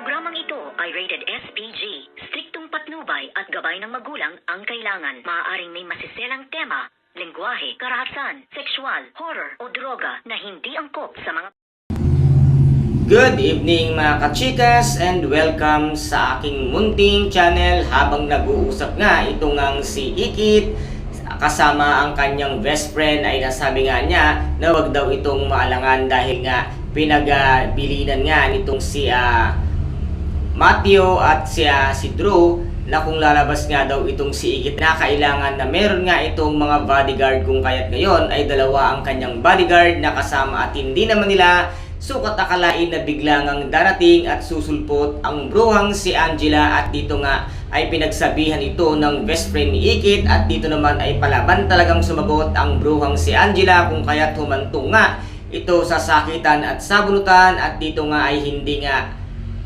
Programang ito ay rated SPG. Striktong patnubay at gabay ng magulang ang kailangan. Maaaring may masiselang tema, lengguwahe, karahasan, sexual, horror o droga na hindi angkop sa mga Good evening mga kachikas and welcome sa aking munting channel habang nag-uusap nga itong ang si Ikit kasama ang kanyang best friend ay nasabi nga niya na wag daw itong maalangan dahil nga pinagbilinan nga nitong si ah, Matthew at si, ah, si Drew na kung lalabas nga daw itong si Igit na kailangan na meron nga itong mga bodyguard kung kaya't ngayon ay dalawa ang kanyang bodyguard na kasama at hindi naman nila sukat akalain na biglang ang darating at susulpot ang bruhang si Angela at dito nga ay pinagsabihan ito ng best friend ni Ikit at dito naman ay palaban talagang sumagot ang bruhang si Angela kung kaya't humantong nga ito sa sakitan at sabunutan at dito nga ay hindi nga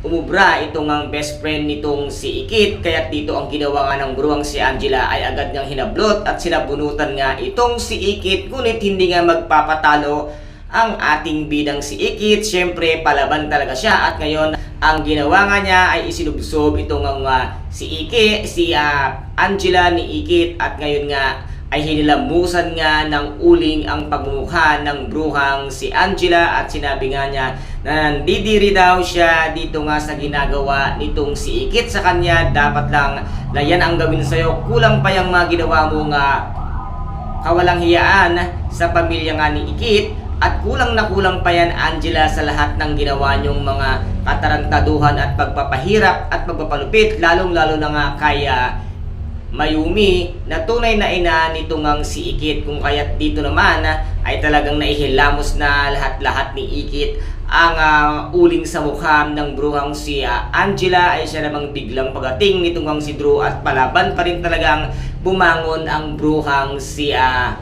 umubra itong ang best friend nitong si Ikit. Kaya dito ang ginawa nga ng bruwang si Angela ay agad niyang hinablot at sinabunutan nga itong si Ikit. Ngunit hindi nga magpapatalo ang ating bidang si Ikit. Syempre palaban talaga siya. At ngayon ang ginawa nga niya ay isinubsob itong ang ah, si Ikit si ah, Angela ni Ikit. At ngayon nga ay hinilamusan nga ng uling ang pagmumukha ng bruhang si Angela at sinabi nga niya na nandidiri daw siya dito nga sa ginagawa nitong si Ikit sa kanya. Dapat lang na yan ang gawin sa'yo. Kulang pa yung mga mo nga kawalang hiyaan sa pamilya nga ni Ikit at kulang na kulang pa yan Angela sa lahat ng ginawa niyong mga katarantaduhan at pagpapahirap at pagpapalupit lalong lalo na nga kaya Mayumi na tunay na ina nito ngang si Ikit. Kung kaya't dito naman ah, ay talagang naihilamos na lahat-lahat ni Ikit ang ah, uling sa mukha ng bruhang si ah, Angela. Ay siya namang biglang pagating nitong ngang si Drew at palaban pa rin talagang bumangon ang bruhang si ah,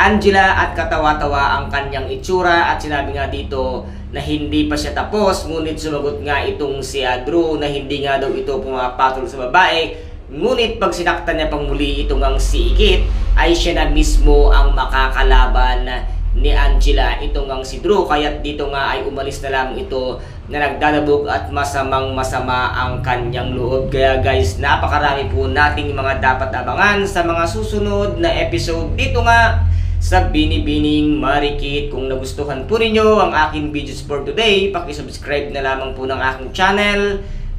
Angela at katawa-tawa ang kanyang itsura. At sinabi nga dito na hindi pa siya tapos ngunit sumagot nga itong si Drew na hindi nga daw ito pumapatol sa babae ngunit pag sinaktan niya pang muli itong ang si Ikit ay siya na mismo ang makakalaban ni Angela. Itong ang si Drew kaya dito nga ay umalis na lang ito na nagdadabog at masamang masama ang kanyang loob. Kaya guys napakarami po nating mga dapat abangan sa mga susunod na episode dito nga sa Binibining Marikit. Kung nagustuhan po ninyo ang aking videos for today, paki-subscribe na lamang po ng aking channel,